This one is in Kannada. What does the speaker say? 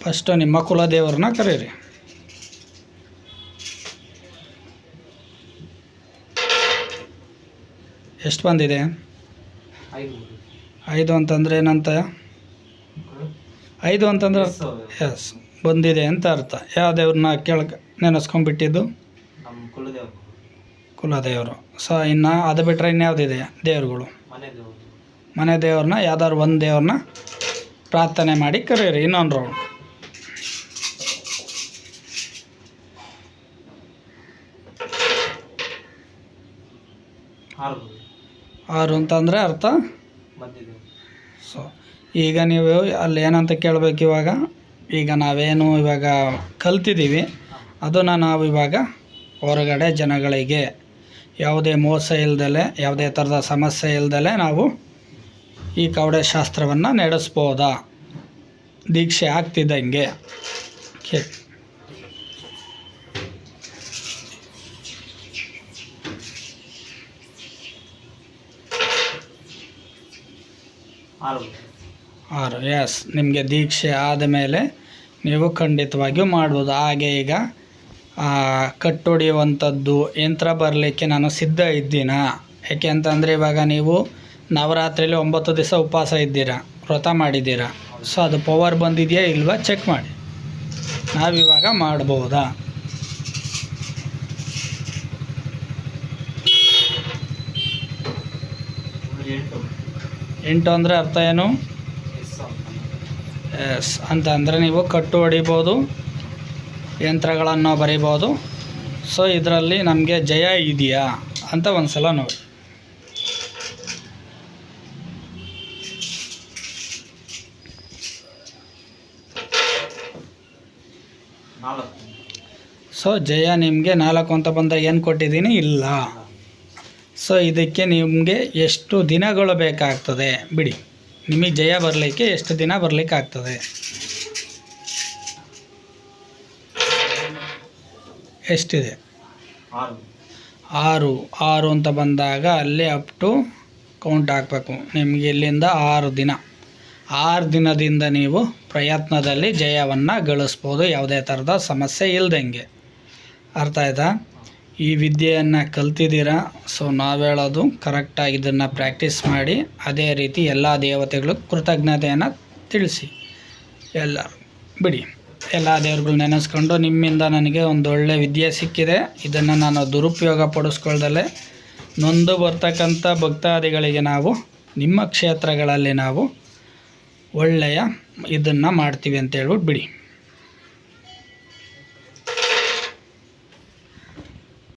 ಫಸ್ಟು ನಿಮ್ಮ ಕುಲದೇವ್ರನ್ನ ಕರೀರಿ. ಎಷ್ಟು ಬಂದಿದೆ? ಐದು. ಅಂತಂದರೆ ಏನಂತ? ಐದು ಅಂತಂದ್ರೆ ಎಸ್ ಬಂದಿದೆ ಅಂತ ಅರ್ಥ. ಯಾವ ದೇವ್ರನ್ನ ಕೇಳಕ್ಕೆ ನೆನೆಸ್ಕೊಂಡ್ಬಿಟ್ಟಿದ್ದು? ಕುಲದೇವರು. ಸೊ ಇನ್ನು ಅದು ಬಿಟ್ಟರೆ ಇನ್ಯಾವುದಿದೆ ದೇವ್ರುಗಳು? ಮನೆ ದೇವರು. ಮನೆ ದೇವ್ರನ್ನ ಯಾವ್ದಾದ್ರು ಒಂದು ದೇವ್ರನ್ನ ಪ್ರಾರ್ಥನೆ ಮಾಡಿ ಕರೀರಿ ಇನ್ನೊಂದು ರೌಂಡ್ ಆರು. ಅಂತಂದರೆ ಅರ್ಥ? ಸೊ ಈಗ ನೀವು ಅಲ್ಲಿ ಏನಂತ ಕೇಳಬೇಕು ಇವಾಗ? ಈಗ ನಾವೇನು ಇವಾಗ ಕಲ್ತಿದ್ದೀವಿ. ಅದನ್ನು ನಾವು ಇವಾಗ ಹೊರಗಡೆ ಜನಗಳಿಗೆ ಯಾವುದೇ ಮೋಸ ಇಲ್ದಲೆ ಯಾವುದೇ ಥರದ ಸಮಸ್ಯೆ ಇಲ್ದಲೆ ನಾವು ಈ ಕವಡೆ ಶಾಸ್ತ್ರವನ್ನು ನಡೆಸ್ಬೋದಾ? ದೀಕ್ಷೆ ಆಗ್ತಿದ್ದಂಗೆ. ಕೇಳಿ ಆರು. ಆರು ಎಸ್ ನಿಮಗೆ ದೀಕ್ಷೆ ಆದ ಮೇಲೆ ನೀವು ಖಂಡಿತವಾಗಿಯೂ ಮಾಡ್ಬೋದು. ಹಾಗೆ ಈಗ ಕಟ್ಟೊಡಿಯುವಂಥದ್ದು ಕಟ್ಟೊಡೆಯುವಂಥದ್ದು ಯಂತ್ರ ಬರಲಿಕ್ಕೆ ನಾನು ಸಿದ್ಧ ಇದ್ದೀನ? ಯಾಕೆ ಅಂತಂದರೆ ಇವಾಗ ನೀವು ನವರಾತ್ರಿಯಲ್ಲಿ ಒಂಬತ್ತು ದಿವಸ ಉಪವಾಸ ಇದ್ದೀರಾ? ವ್ರತ ಮಾಡಿದ್ದೀರಾ? ಸೊ ಅದು ಪವರ್ ಬಂದಿದೆಯಾ ಇಲ್ವಾ? ಚೆಕ್ ಮಾಡಿ. ನಾವಿವಾಗ ಮಾಡ್ಬೋದಾ? ಎಂಟು. ಎಂಟು ಅಂದರೆ ಅರ್ಥ ಏನು? ಎಸ್. ಅಂತ. ಅಂದರೆ ನೀವು ಕಟ್ಟು ಹೊಡಿಬೋದು ಯಂತ್ರಗಳನ್ನು ಬರಿಬೋದು. ಸೊ ಇದರಲ್ಲಿ ನಮಗೆ ಜಯ ಇದೆಯಾ ಅಂತ ಒಂದು ಸಲ ನೋಡಿ ಸೊ ಜಯ ನಿಮಗೆ ನಾಲ್ಕು ಅಂತ ಬಂದಾಗ ಏನು ಕೊಟ್ಟಿದ್ದೀನಿ? ಇಲ್ಲ. ಸೊ ಇದಕ್ಕೆ ನಿಮಗೆ ಎಷ್ಟು ದಿನಗಳು ಬೇಕಾಗ್ತದೆ? ಬಿಡಿ. ನಿಮಗೆ ಜಯ ಬರಲಿಕ್ಕೆ ಎಷ್ಟು ದಿನ ಬರಲಿಕ್ಕೆ ಆಗ್ತದೆ ಎಷ್ಟಿದೆ? ಆರು. ಆರು. ಅಂತ ಬಂದಾಗ ಅಲ್ಲಿ ಅಪ್ ಟು ಕೌಂಟ್ ಹಾಕಬೇಕು. ನಿಮಗೆ ಇಲ್ಲಿಂದ ಆರು ದಿನ. ಆರು ದಿನದಿಂದ ನೀವು ಪ್ರಯತ್ನದಲ್ಲಿ ಜಯವನ್ನು ಗಳಿಸ್ಬೋದು. ಯಾವುದೇ ಥರದ ಸಮಸ್ಯೆ ಇಲ್ದಂಗೆ. ಅರ್ಥ ಆಯ್ತಾ? ಈ ವಿದ್ಯೆಯನ್ನು ಕಲ್ತಿದ್ದೀರಾ? ಸೊ ನಾವು ಹೇಳೋದು ಕರೆಕ್ಟಾಗಿ ಇದನ್ನು ಪ್ರಾಕ್ಟೀಸ್ ಮಾಡಿ, ಅದೇ ರೀತಿ ಎಲ್ಲ ದೇವತೆಗಳು ಕೃತಜ್ಞತೆಯನ್ನು ತಿಳಿಸಿ. ಎಲ್ಲ ಬಿಡಿ. ಎಲ್ಲ ದೇವರುಗಳು ನೆನೆಸ್ಕೊಂಡು ನಿಮ್ಮಿಂದ ನನಗೆ ಒಂದು ಒಳ್ಳೆ ವಿದ್ಯೆ ಸಿಕ್ಕಿದೆ. ಇದನ್ನು ನಾನು ದುರುಪಯೋಗ ಪಡಿಸ್ಕೊಳ್ದಲೆ ನೊಂದು ಬರ್ತಕ್ಕಂಥ ಭಕ್ತಾದಿಗಳಿಗೆ ನಾವು, ನಿಮ್ಮ ಕ್ಷೇತ್ರಗಳಲ್ಲಿ ನಾವು ಒಳ್ಳೆಯ ಇದನ್ನು ಮಾಡ್ತೀವಿ ಅಂತ ಹೇಳ್ಬಿಟ್ಟು ಬಿಡಿ.